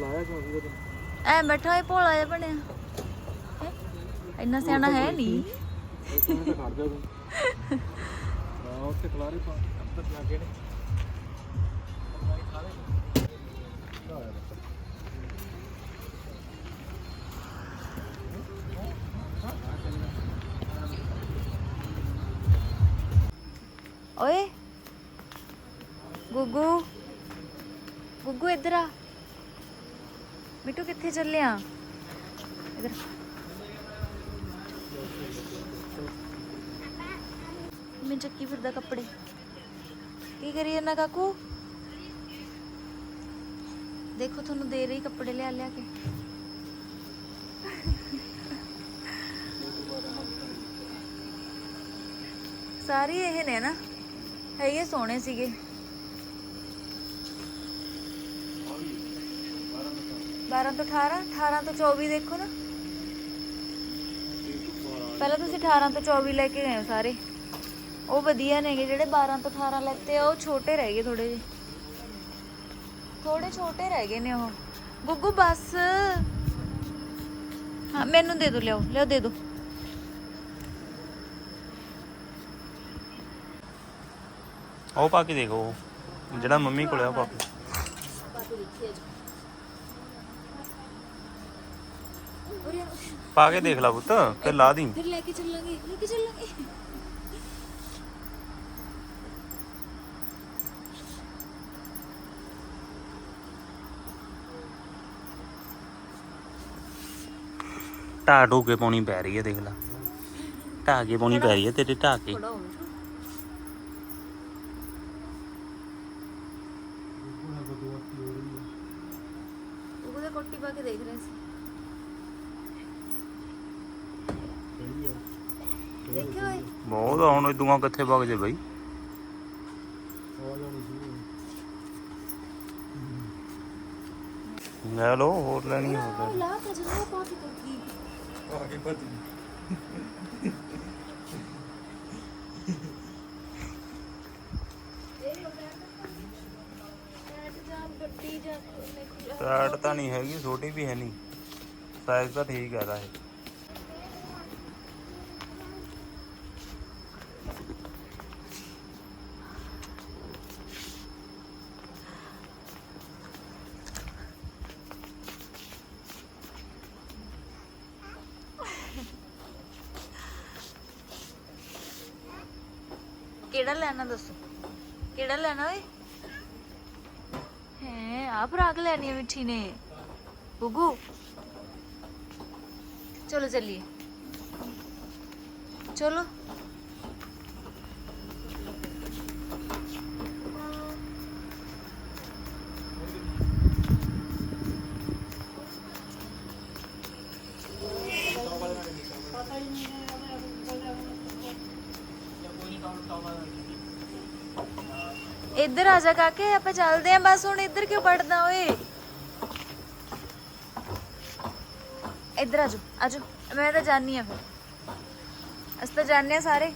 ਲਾਇਆ ਕਿਉਂ ਸੀ ਉਹਦੇ? ਐ ਬੈਠਾ ਹੋਇਆ ਭੋਲਾ ਜਿਹਾ ਬਣਿਆ। ਹੈਂ? ਇੰਨਾ ਸਿਆਣਾ ਹੈ ਨਹੀਂ ਇੱਕ ਮਿੰਟ ਖੜ ਜਾ ਤੂੰ। ਆ ਉੱਥੇ ਖਲਾਰੀ ਪਾ ਅੰਦਰ ਲੱਗੇ ਨੇ। ਓਏ ਗੁੱਗੂ। ਗੁੱਗੂ ਇੱਧਰ ਆ। ਮਿੱਟੂ, ਕਿੱਥੇ ਚੱਲਿਆ? ਇੱਧਰ। ਮੈਂ ਚੱਕੀ ਫਿਰਦਾ ਕੱਪੜੇ। ਕੀ ਕਰੀਏ ਜਾਂਦਾ ਕਾਕੂ? ਦੇਖੋ, ਤੁਹਾਨੂੰ ਦੇ ਰਹੀ ਕੱਪੜੇ ਲਿਆ ਲਿਆ ਕੇ। ਸਾਰੇ ਇਹ ਨੇ ਨਾ, ਹੈਗੇ ਸੋਹਣੇ ਸੀਗੇ। 12 ਤੋਂ 18 18 ਤੋਂ 24 ਦੇਖੋ ਨਾ। ਪਹਿਲਾਂ ਤੁਸੀਂ 18 ਤੋਂ 24 ਲੈ ਕੇ ਗਏ ਹੋ ਸਾਰੇ। ਉਹ ਵਧੀਆ ਨੇਗੇ, ਜਿਹੜੇ 12 ਤੋਂ 18 ਲੈਤੇ ਆ, ਉਹ ਛੋਟੇ ਰਹਿ ਗਏ ਥੋੜੇ ਜਿਹੇ। ਥੋੜੇ ਛੋਟੇ ਰਹਿ ਗਏ ਨੇ ਉਹ। ਗੁੱਗੂ, ਬਸ। ਹਾਂ, ਮੈਨੂੰ ਦੇ ਦੋ, ਲਿਆਓ ਲਿਆਓ, ਦੇ ਦੋ। ਉਹ ਪਾ ਕੇ ਦੇਖੋ ਜਿਹੜਾ ਮੰਮੀ ਕੋਲ ਆ ਪਾ ਕੇ। ਪਾ ਕੇ ਦੇਖ ਲਾ ਪੁੱਤ ਫਿਰ ਲਾ ਦੀ। ਫਿਰ ਲੈ ਕੇ ਚੱਲਾਂਗੇ ਲੈ ਕੇ ਚੱਲਾਂਗੇ। ਢੋ ਕੇ ਪਾਉਣੀ ਪੈ ਰਹੀ ਹੈ ਦੇਖ ਲਾ। ਢਾਹ ਕੇ ਪਾਉਣੀ ਪੈ ਰਹੀ ਹੈ ਤੇਰੇ ਢਾਹ ਕੇ ਕੋਟੀ ਪਾ ਕੇ ਦੇਖ ਰਹੇ ਸੀ। ਦੇਖਿਓ ਬਹੁਤ ਆ, ਹੁਣ ਇਦੂਆਂ ਕਿੱਥੇ ਵਗ ਜੇ ਬਈ? ਲੈ ਲਓ ਹੋਰ ਲੈਣੀ ਹੋਰ ਲੈ ਲਾ ਕੇ ਆ ਟਾਇਟ ਤਾਂ ਨਹੀਂ ਹੈਗੀ ਛੋਟੀ ਵੀ ਹੈ ਨਹੀਂ। ਸਾਈਜ਼ ਤਾਂ ਠੀਕ ਹੈ ਦਾ ਇਹ। ਕਿਹੜਾ ਲੈਣਾ ਦੱਸੋ ਕਿਹੜਾ ਲੈਣਾ ਓਏ ਹੈ ਆ ਫਰਾਕ ਲੈਣੀ ਹੈ ਮਿੱਠੀ ਨੇ ਗੁੱਗੂ ਚਲੋ ਚੱਲੀਏ ਚਲੋ ਇੱਧਰ ਆ ਜਾ ਕਾਕੇ, ਆਪਾਂ ਚੱਲਦੇ ਆਂ ਬਸ ਹੁਣ ਇੱਧਰ ਕਿਉਂ ਪੜਦਾ ਓਏ? ਇੱਧਰ ਆ ਜਾ ਆ ਜਾ ਮੈਂ ਤਾਂ ਜਾਣੀ ਆ ਫਿਰ। ਅਸੀਂ ਤਾਂ ਜਾਣੇ ਆ ਸਾਰੇ।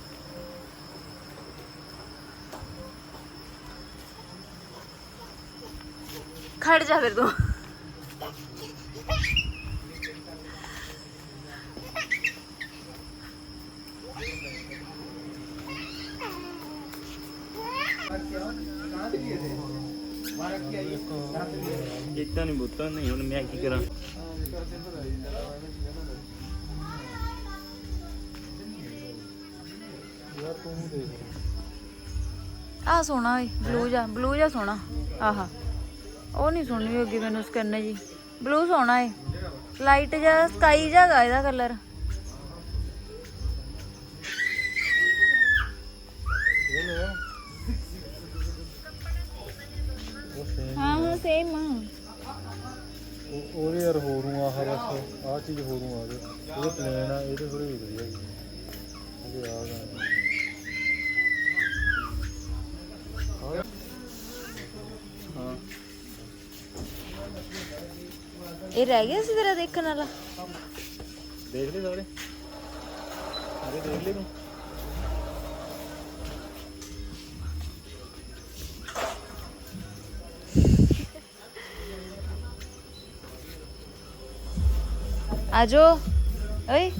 ਖੜ ਜਾ ਫਿਰ ਤੂੰ। ਇਦਾਂ ਨਹੀਂ ਬੁੱਤਾ, ਨਹੀਂ, ਹੁਣ ਮੈਂ ਕੀ ਕਰਾਂ? ਆ ਸੋਹਣਾ ਓਏ ਬਲੂ ਜਾ ਬਲੂ ਜਾ ਸੋਹਣਾ। ਆਹਾ। ਉਹ ਨਹੀਂ ਸੋਹਣੀ ਹੋਗੀ ਮੈਨੂੰ ਸਕਨ ਜੀ। ਬਲੂ ਸੋਹਣਾ ਏ। ਲਾਈਟ ਜਿਹਾ ਸਕਾਈ ਜਿਹਾ ਇਹਦਾ ਕਲਰ ਸੇਮ ਆ। ਉਹ ਉਹਦੇ ਯਾਰ ਹੋਰ ਨੂੰ ਆਹ ਬਸ ਆਹ ਚੀਜ਼ ਹੋਰ ਨੂੰ ਆ ਗਈ ਉਹਦੇ ਪਲੇਨ ਆ ਇਹਦੇ ਥੋੜੀ ਵਧੀਆ ਹੈਗੀ ਉਹਦੇ ਆ ਗਾ। ਹਾਂ ਇਹ ਰਹਿ ਗਿਆ ਸੀ ਤੇਰਾ ਦੇਖਣ ਵਾਲਾ? ਦੇਖ ਲਈ ਸਾਰੇ? ਅਰੇ ਦੇਖ ਲਈ ਤੂੰ? ਆਜੋ ਓਏ